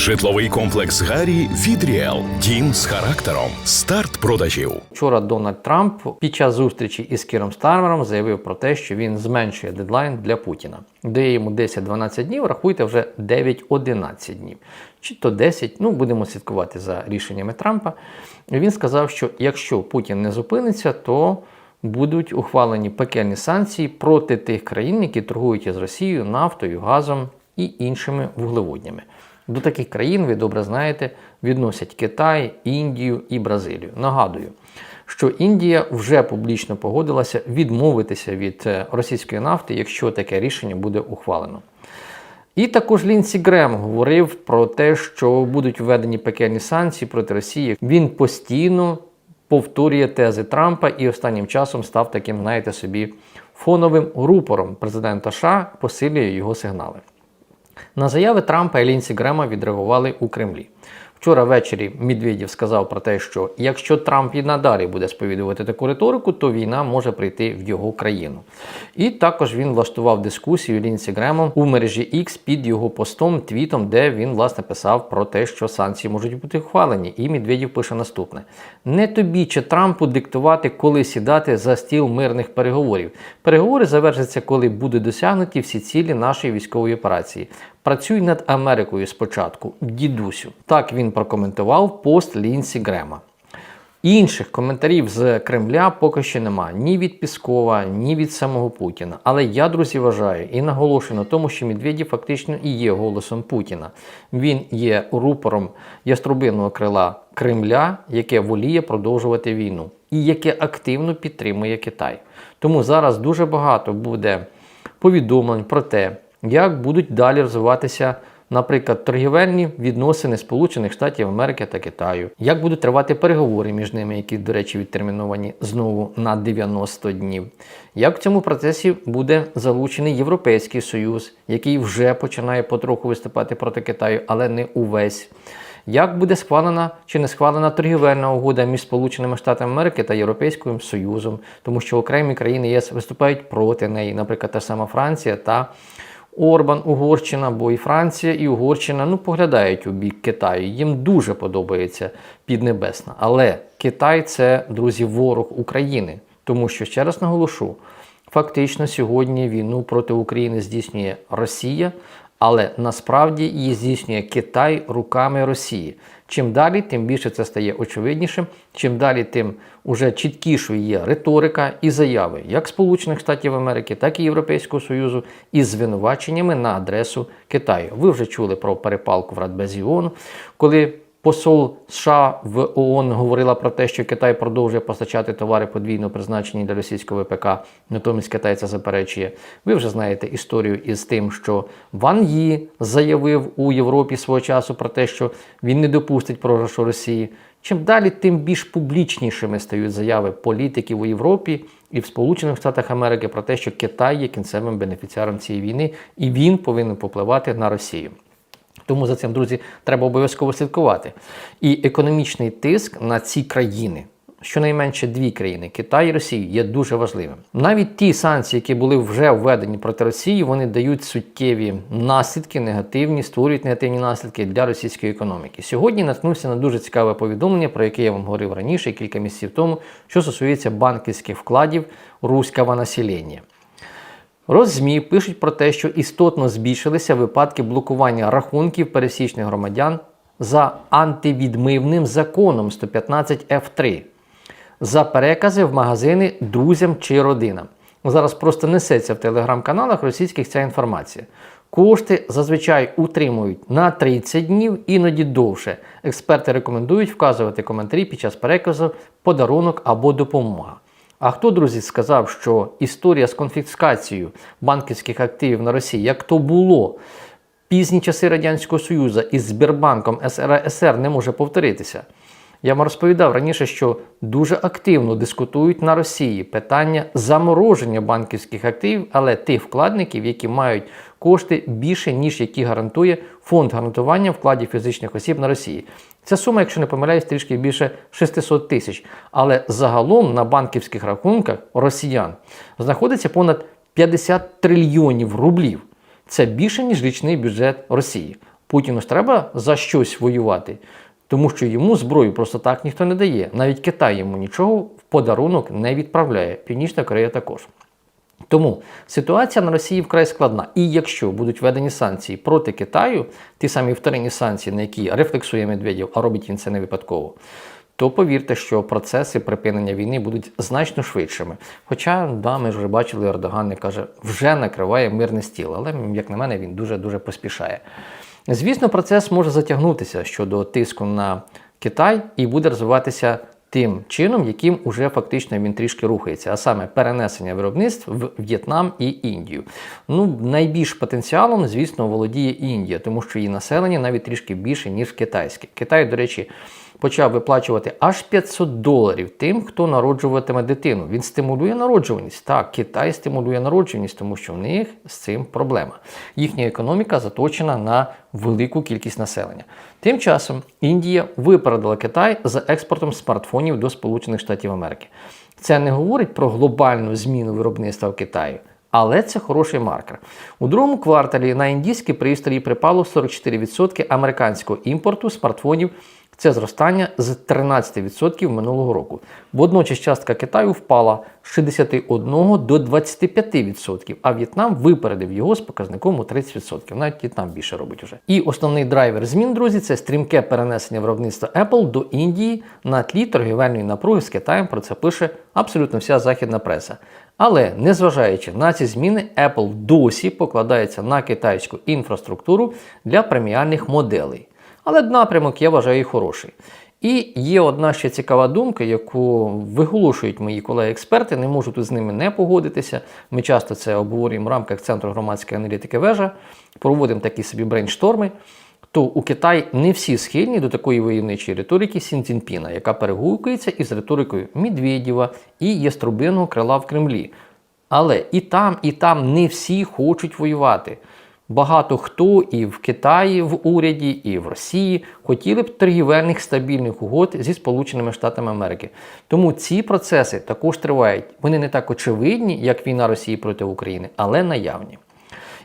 Житловий комплекс Гарі від Ріел. Дім з характером. Старт продажів. Вчора Дональд Трамп під час зустрічі із Кіром Стармером заявив про те, що він зменшує дедлайн для Путіна. Дає йому 10-12 днів, рахуйте вже 9-11 днів. Чи то 10, ну будемо слідкувати за рішеннями Трампа. Він сказав, що якщо Путін не зупиниться, то будуть ухвалені пекельні санкції проти тих країн, які торгують із Росією нафтою, газом і іншими вуглеводнями. До таких країн, ви добре знаєте, відносять Китай, Індію і Бразилію. Нагадую, що Індія вже публічно погодилася відмовитися від е, російської нафти, якщо таке рішення буде ухвалено. І також Лінсі Грем говорив про те, що будуть введені пекельні санкції проти Росії. Він постійно повторює тези Трампа і останнім часом став таким, знаєте собі, фоновим рупором президента США, посилює його сигнали. На заяви Трампа і Лінсі Грема відреагували у Кремлі. Вчора ввечері Медведєв сказав про те, що якщо Трамп і надалі буде сповідувати таку риторику, то війна може прийти в його країну. І також він влаштував дискусію Лінсі Гремом у мережі X під його постом, твітом, де він власне писав про те, що санкції можуть бути ухвалені. І Медведєв пише наступне: не тобі чи Трампу диктувати, коли сідати за стіл мирних переговорів. Переговори завершаться, коли будуть досягнуті всі цілі нашої військової операції. Працюй над Америкою спочатку, дідусю. Так він прокоментував пост Лінсі Грема. Інших коментарів з Кремля поки що нема ні від Піскова, ні від самого Путіна. Але я, друзі, вважаю і наголошую на тому, що Медведєв фактично і є голосом Путіна. Він є рупором яструбинного крила Кремля, яке воліє продовжувати війну і яке активно підтримує Китай. Тому зараз дуже багато буде повідомлень про те, як будуть далі розвиватися, наприклад, торгівельні відносини Сполучених Штатів Америки та Китаю, як будуть тривати переговори між ними, які, до речі, відтерміновані знову на 90 днів. Як в цьому процесі буде залучений Європейський Союз, який вже починає потроху виступати проти Китаю, але не увесь. Як буде схвалена чи не схвалена торгівельна угода між Сполученими Штатами Америки та Європейським Союзом, тому що окремі країни ЄС виступають проти неї, наприклад, та сама Франція та Орбан, Угорщина, бо і Франція, і Угорщина ну, поглядають у бік Китаю. Їм дуже подобається Піднебесна. Але Китай це, друзі, ворог України. Тому що, ще раз наголошу, фактично сьогодні війну проти України здійснює Росія, але насправді її здійснює Китай руками Росії. Чим далі, тим більше це стає очевиднішим. Чим далі, тим уже чіткішою є риторика і заяви як Сполучених Штатів Америки, так і Європейського Союзу із звинуваченнями на адресу Китаю. Ви вже чули про перепалку в Радбезі ООН, коли Посол США в ООН говорила про те, що Китай продовжує постачати товари подвійного призначення для російського ВПК, натомість Китай це заперечує. Ви вже знаєте історію із тим, що Ван Ї заявив у Європі свого часу про те, що він не допустить програшу Росії. Чим далі, тим більш публічнішими стають заяви політиків у Європі і в Сполучених Штатах Америки про те, що Китай є кінцевим бенефіціаром цієї війни, і він повинен попливати на Росію. Тому за цим, друзі, треба обов'язково слідкувати. І економічний тиск на ці країни, щонайменше дві країни Китай і Росія, є дуже важливим. Навіть ті санкції, які були вже введені проти Росії, вони дають суттєві наслідки, негативні, створюють негативні наслідки для російської економіки. Сьогодні наткнувся на дуже цікаве повідомлення, про яке я вам говорив раніше, кілька місяців тому, що стосується банківських вкладів руського населення. Роззмі пишуть про те, що істотно збільшилися випадки блокування рахунків пересічних громадян за антивідмивним законом 115 F3 за перекази в магазини друзям чи родинам. Зараз просто несеться в телеграм-каналах російських ця інформація. Кошти зазвичай утримують на 30 днів, іноді довше. Експерти рекомендують вказувати коментарі під час переказу, подарунок або допомога. А хто, друзі, сказав, що історія з конфіскацією банківських активів на Росії, як то було пізні часи Радянського Союзу із Збірбанком СРСР не може повторитися? Я вам розповідав раніше, що дуже активно дискутують на Росії питання замороження банківських активів, але тих вкладників, які мають кошти більше, ніж які гарантує фонд гарантування вкладів фізичних осіб на Росії. Ця сума, якщо не помиляюсь, трішки більше 600 тисяч. Але загалом на банківських рахунках росіян знаходиться понад 50 трильйонів рублів. Це більше, ніж річний бюджет Росії. Путіну ж треба за щось воювати, тому що йому зброю просто так ніхто не дає. Навіть Китай йому нічого в подарунок не відправляє. Північна Корея також. Тому ситуація на Росії вкрай складна. І якщо будуть введені санкції проти Китаю, ті самі вторинні санкції, на які рефлексує Медведєв, а робить він це не випадково, то повірте, що процеси припинення війни будуть значно швидшими. Хоча, да, ми вже бачили, Ердоган не каже, вже накриває мирний стіл, але, як на мене, він дуже-дуже поспішає. Звісно, процес може затягнутися щодо тиску на Китай і буде розвиватися тим чином, яким уже фактично він трішки рухається, а саме перенесення виробництв в В'єтнам і Індію. Ну, найбільш потенціалом, звісно, володіє Індія, тому що її населення навіть трішки більше, ніж китайське. Китай, до речі, почав виплачувати аж 500 доларів тим, хто народжуватиме дитину. Він стимулює народжуваність. Так, Китай стимулює народжуваність, тому що в них з цим проблема. Їхня економіка заточена на велику кількість населення. Тим часом Індія випередила Китай за експортом смартфонів до Сполучених Штатів Америки. Це не говорить про глобальну зміну виробництва в Китаї. Але це хороший маркер. У другому кварталі на індійські пристрої припало 44% американського імпорту смартфонів. Це зростання з 13% минулого року. Водночас частка Китаю впала з 61 до 25%, а В'єтнам випередив його з показником у 30%. Навіть В'єтнам більше робить уже. І основний драйвер змін, друзі, це стрімке перенесення виробництва Apple до Індії на тлі торгівельної напруги з Китаєм. Про це пише абсолютно вся західна преса. Але незважаючи на ці зміни, Apple досі покладається на китайську інфраструктуру для преміальних моделей. Але напрямок я вважаю хороший. І є одна ще цікава думка, яку виголошують мої колеги-експерти, не можу тут з ними не погодитися. Ми часто це обговорюємо в рамках Центру громадської аналітики вежа, проводимо такі собі брейншторми. То у Китаї не всі схильні до такої войовничої риторики Сін Цзіньпіна, яка перегукується із риторикою Медведєва і Яструбиного крила в Кремлі. Але і там, і там не всі хочуть воювати. Багато хто і в Китаї в уряді, і в Росії хотіли б торгівельних стабільних угод зі Сполученими Штатами Америки. Тому ці процеси також тривають. Вони не так очевидні, як війна Росії проти України, але наявні.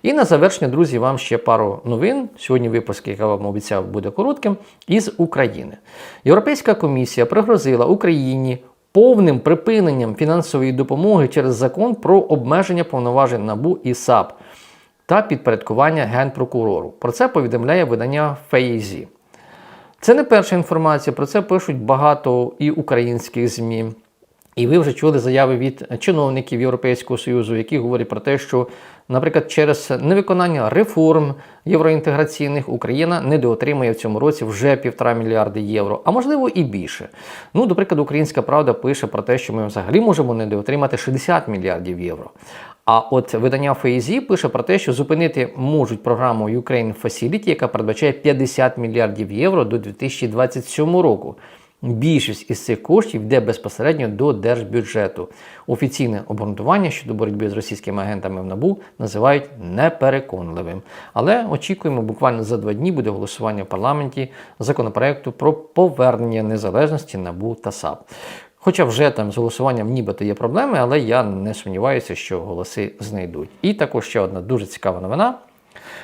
І на завершення, друзі, вам ще пару новин. Сьогодні випуск, який я вам обіцяв, буде коротким, із України. Європейська комісія пригрозила Україні повним припиненням фінансової допомоги через закон про обмеження повноважень НАБУ і САП та підпорядкування генпрокурору. Про це повідомляє видання Фейзі. Це не перша інформація, про це пишуть багато і українських ЗМІ. І ви вже чули заяви від чиновників Європейського Союзу, які говорять про те, що, наприклад, через невиконання реформ євроінтеграційних Україна недоотримає в цьому році вже півтора мільярди євро, а можливо і більше. Ну, до прикладу, Українська Правда пише про те, що ми взагалі можемо недоотримати 60 мільярдів євро. А от видання ФАІЗі пише про те, що зупинити можуть програму Ukraine Facility, яка передбачає 50 мільярдів євро до 2027 року. Більшість із цих коштів йде безпосередньо до держбюджету. Офіційне обґрунтування щодо боротьби з російськими агентами в НАБУ називають непереконливим. Але очікуємо, буквально за два дні буде голосування в парламенті законопроекту про повернення незалежності НАБУ та САП. Хоча вже там з голосуванням нібито є проблеми, але я не сумніваюся, що голоси знайдуть. І також ще одна дуже цікава новина,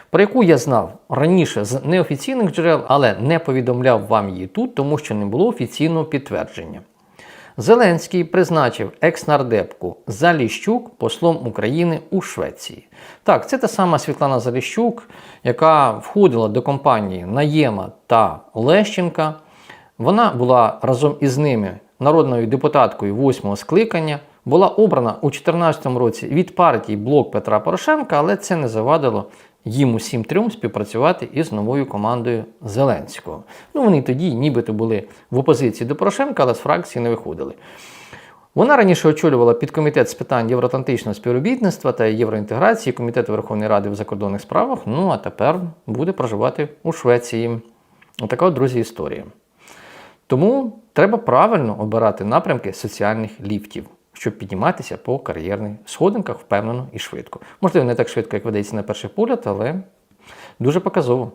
про яку я знав раніше з неофіційних джерел, але не повідомляв вам її тут, тому що не було офіційного підтвердження. Зеленський призначив екс-нардепку Заліщук послом України у Швеції. Так, це та сама Світлана Заліщук, яка входила до компанії Наєма та Лещенка. Вона була разом із ними народною депутаткою восьмого скликання, була обрана у 2014 році від партії Блок Петра Порошенка, але це не завадило їм усім трьом співпрацювати із новою командою Зеленського. Ну, вони тоді нібито були в опозиції до Порошенка, але з фракції не виходили. Вона раніше очолювала підкомітет з питань євроатлантичного співробітництва та євроінтеграції Комітету Верховної Ради в закордонних справах. Ну а тепер буде проживати у Швеції. Отака, от, друзі, історія. Тому треба правильно обирати напрямки соціальних ліфтів, щоб підніматися по кар'єрних сходинках впевнено і швидко. Можливо, не так швидко, як ведеться на перший погляд, але дуже показово.